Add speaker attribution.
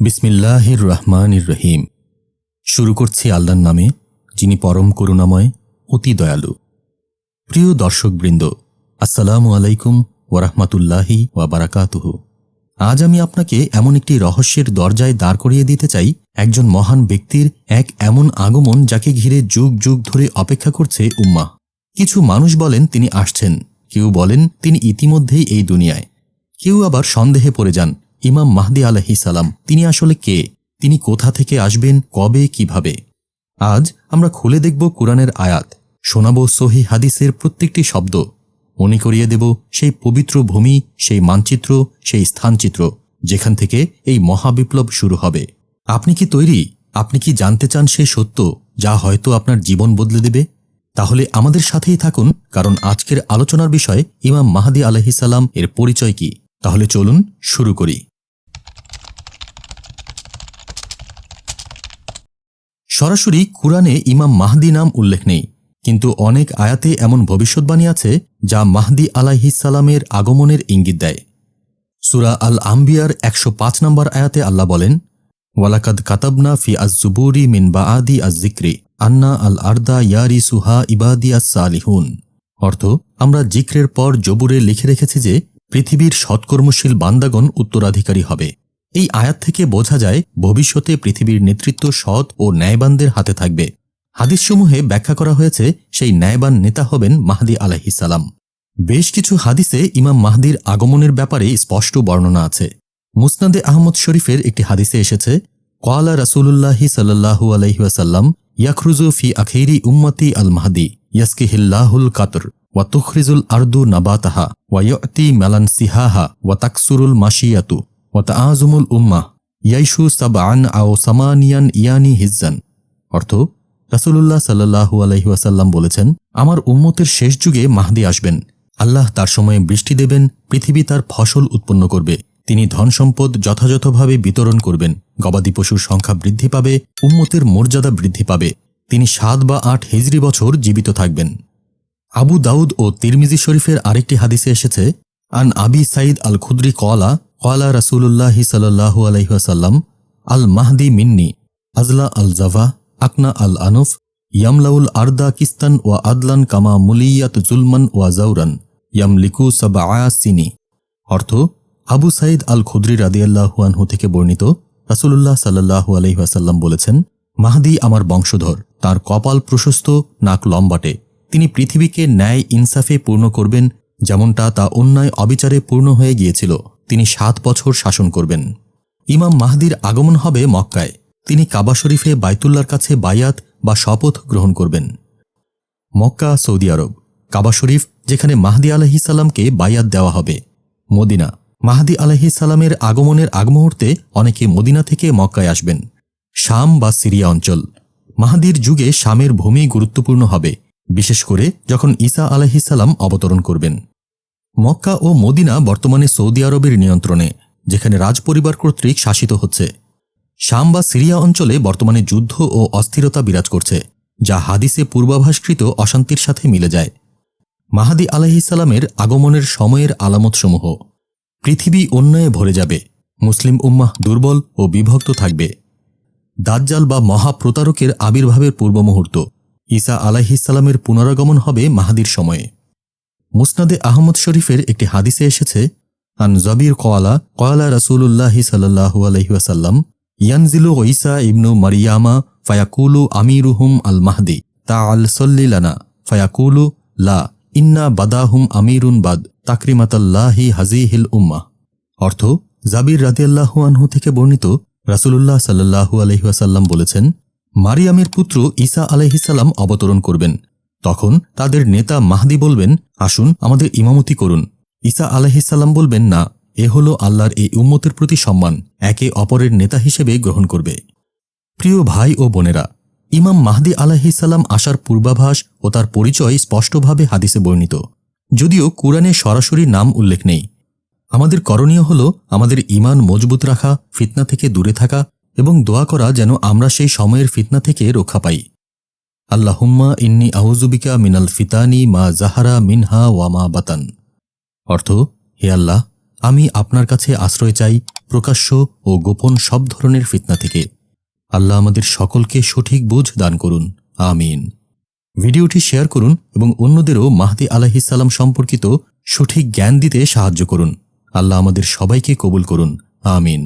Speaker 1: বিসমিল্লাহির রহমানির রহিম শুরু করছি আল্লাহর নামে, যিনি পরম করুণাময়, অতি দয়ালু। প্রিয় দর্শকবৃন্দ, আসসালামু আলাইকুম ওরহমাতুল্লাহি ওয়াবারাকাতুহু। আজ আমি আপনাকে এমন একটি রহস্যের দরজায় দাঁড় করিয়ে দিতে চাই, একজন মহান ব্যক্তির এক এমন আগমন যাকে ঘিরে যুগ যুগ ধরে অপেক্ষা করছে উম্মা কিছু মানুষ বলেন, তিনি আসছেন। কেউ বলেন, তিনি ইতিমধ্যেই এই দুনিয়ায়। কেউ আবার সন্দেহে পড়ে যান ইমাম মাহদি সালাম, তিনি আসলে কে? তিনি কোথা থেকে আসবেন? কবে? কীভাবে? আজ আমরা খুলে দেখব কোরআনের আয়াত। শোনাব সহি হাদিসের প্রত্যেকটি শব্দ। মনে করিয়ে দেব সেই পবিত্র ভূমি, সেই মানচিত্র, সেই স্থানচিত্র, যেখান থেকে এই মহাবিপ্লব শুরু হবে। আপনি কি তৈরি? আপনি কি জানতে চান সেই সত্য, যা হয়তো আপনার জীবন বদলে দেবে? তাহলে আমাদের সাথেই থাকুন, কারণ আজকের আলোচনার বিষয় ইমাম মাহাদি আলহিসাল্লাম এর পরিচয় কি। তাহলে চলুন শুরু করি। সরাসরি কুরআনে ইমাম মাহদি নাম উল্লেখ নেই, কিন্তু অনেক আয়াতে এমন ভবিষ্যৎবাণী আছে যা মাহদি আলাইহিসালামের আগমনের ইঙ্গিত দেয়। সুরা আল আম্বিয়ার একশো পাঁচ নম্বর আয়াতে আল্লাহ বলেন, ওয়ালাকাদ কাতাবনা ফি আজ জুবুরি মিন বাআদি আজ জিক্রি আন্না আল আর্দা ইয়ারি সুহা ইবাদি আস সালিহুন অর্থ, আমরা জিক্রের পর জবুরে লিখে রেখেছি যে, পৃথিবীর সৎকর্মশীল বান্দাগণ উত্তরাধিকারী হবে। এই আয়াত থেকে বোঝা যায়, ভবিষ্যতে পৃথিবীর নেতৃত্ব সৎ ও ন্যায়বানদের হাতে থাকবে। হাদিসসমূহে ব্যাখ্যা করা হয়েছে, সেই ন্যায়বান নেতা হবেন মাহদি আলাহিসাল্লাম বেশ কিছু হাদিসে ইমাম মাহদির আগমনের ব্যাপারে স্পষ্ট বর্ণনা আছে। মুসনাদে আহমদ শরীফের একটি হাদিসে এসেছে কয়ালা রাসুলুল্লাহি সাল্লাহু আলহিহাসাল্লাম ইয়াকরুজু ফি আখেরি উম্মতি আল মাহদি ইয়াসকিহিল্লাহুল কাতর, ওয়া তুখরিজুল আর্দু নাবাতাহা, ওয়া ইয়তি মেলান সিহাহা, ওয়া তাকসুরুল মাসিয়াতু ওয়া তাআজুমুল উম্মাহ ইয়াইশু সাবআন আও সামানিয়ান ইয়ানি হিজ্জান অর্থ, রাসুলুল্লাহ সাল্লাহু আলহিহাসাল্লাম বলেছেন, আমার উম্মতের শেষ যুগে মাহদি আসবেন। আল্লাহ তার সময়ে বৃষ্টি দেবেন, পৃথিবী তার ফসল উৎপন্ন করবে। তিনি ধন সম্পদ যথাযথভাবে বিতরণ করবেন। গবাদি পশুর সংখ্যা বৃদ্ধি পাবে, উম্মতের মর্যাদা বৃদ্ধি পাবে। তিনি সাত বা আট হেজরি বছর জীবিত থাকবেন। আবু দাউদ ও তিরমিজি শরীফের আরেকটি হাদিসে এসেছে আন আবি সাইদ আল খুদ্রি কলা কলা রাসুল্লাহি সাল্লাহু আলহিহাসাল্লাম আল মাহদি মিন্নি আজলা আল জাভা আকনা আল আনুফ ইয়ামলাউল আর্দা কিস্তান ওয়া আদলান কামা মুলিয়াত জুলমান ওয়া জাউরান ইয়ামলিকু সাবা সিনি অর্থ, আবু সাইদ আল খুদ্রি রাদিয়াল্লাহুয়ানহু থেকে বর্ণিত রাসুল্লাহ সাল্লাহু আলহিহাসাল্লাম বলেছেন, মাহদি আমার বংশধর, তার কপাল প্রশস্ত, নাক লম্বাটে। তিনি পৃথিবীকে ন্যায় ইনসাফে পূর্ণ করবেন যেমনটা তা অন্যায় অবিচারে পূর্ণ হয়ে গিয়েছিল, তিনি সাত বছর শাসন করবেন। ইমাম মাহদির আগমন হবে মক্কায়। তিনি কাবা শরীফে বাইতুল্লার কাছে বায়াত বা শপথ গ্রহণ করবেন। মক্কা, সৌদি আরব। কাবা শরীফ, যেখানে মাহদি আলহিসাল্লামকে বায়াত দেওয়া হবে। মদিনা। মাহাদি আলহিসাল্লামের আগমনের আগ মুহূর্তে অনেকে মদিনা থেকে মক্কায় আসবেন। শাম বা সিরিয়া অঞ্চল। মাহাদির যুগে শামের ভূমি গুরুত্বপূর্ণ হবে, বিশেষ করে যখন ঈসা আলহিসাল্লাম অবতরণ করবেন। মক্কা ও মদিনা বর্তমানে সৌদি আরবের নিয়ন্ত্রণে, যেখানে রাজপরিবার কর্তৃক শাসিত হচ্ছে। শাম বা সিরিয়া অঞ্চলে বর্তমানে যুদ্ধ ও অস্থিরতা বিরাজ করছে, যা হাদিসে পূর্বাভাসকৃত অশান্তির সাথে মিলে যায়। মাহাদি আলহিসাল্লামের আগমনের সময়ের আলামতসমূহ। পৃথিবী অন্যায়ে ভরে যাবে, মুসলিম উম্মাহ দুর্বল ও বিভক্ত থাকবে। দাজ্জাল বা মহাপ্রতারকের আবির্ভাবের পূর্ব মুহূর্ত ঈসা আলাহিসাল্লামের পুনরাগমন হবে মাহাদির সময়ে। মুসনাদে আহমদ শরীফের একটি হাদিসে এসেছে, আন জবির কওয়ালা কয়ালা রাসুল্লাহি সাল্লাহু আলহিহাসাল্লাম ইয়ানজিলু ঈসা ইবনু মারিয়ামা ফায়াকুলু আমিরুহুম আল মাহদি তা আল সল্লিলানা ফায়াকুলু, লা, ইন্না বাদাহুম আমিরুন বাদ, তাকরিমাতাল্লাহি হাজিহিল উম্মাহ অর্থ, জাবির রাদিয়াল্লাহু আনহু থেকে বর্ণিত রাসুলুল্লাহ সাল্লাহু আলহিহাসাল্লাম বলেছেন, মারিয়ামের পুত্র ঈসা আলহিসাল্লাম অবতরণ করবেন। তখন তাদের নেতা মাহদি বলবেন, আসুন, আমাদের ইমামতি করুন। ঈসা আলহিসাল্লাম বলবেন, না, এ হল আল্লাহর এই উম্মতের প্রতি সম্মান, একে অপরের নেতা হিসেবে গ্রহণ করবে। প্রিয় ভাই ও বোনেরা, ইমাম মাহদি আলাহিসাল্লাম আসার পূর্বাভাস ও তার পরিচয় স্পষ্টভাবে হাদিসে বর্ণিত। যদিও কোরআনে সরাসরি নাম উল্লেখ নেই। আমাদের করণীয় হল আমাদের ইমান মজবুত রাখা, ফিতনা থেকে দূরে থাকা এবং দোয়া করা যেন আমরা সেই সময়ের ফিতনা থেকে রক্ষা পাই। আল্লাহুম্মা ইন্নি আউজুবিকা মিনাল ফিতানি মা জাহারা মিনহা ওয়ামা বাতান। অর্থ, হে আল্লাহ, আমি আপনার কাছে আশ্রয় চাই প্রকাশ্য ও গোপন সব ধরনের ফিতনা থেকে। আল্লাহ আমাদের সকলকে সঠিক বুঝ দান করুন। আমিন। ভিডিওটি শেয়ার করুন এবং অন্যদেরও মাহদি আলাহিসাল্লাম সম্পর্কিত সঠিক জ্ঞান দিতে সাহায্য করুন। আল্লাহ আমাদের সবাইকে কবুল করুন। আমিন।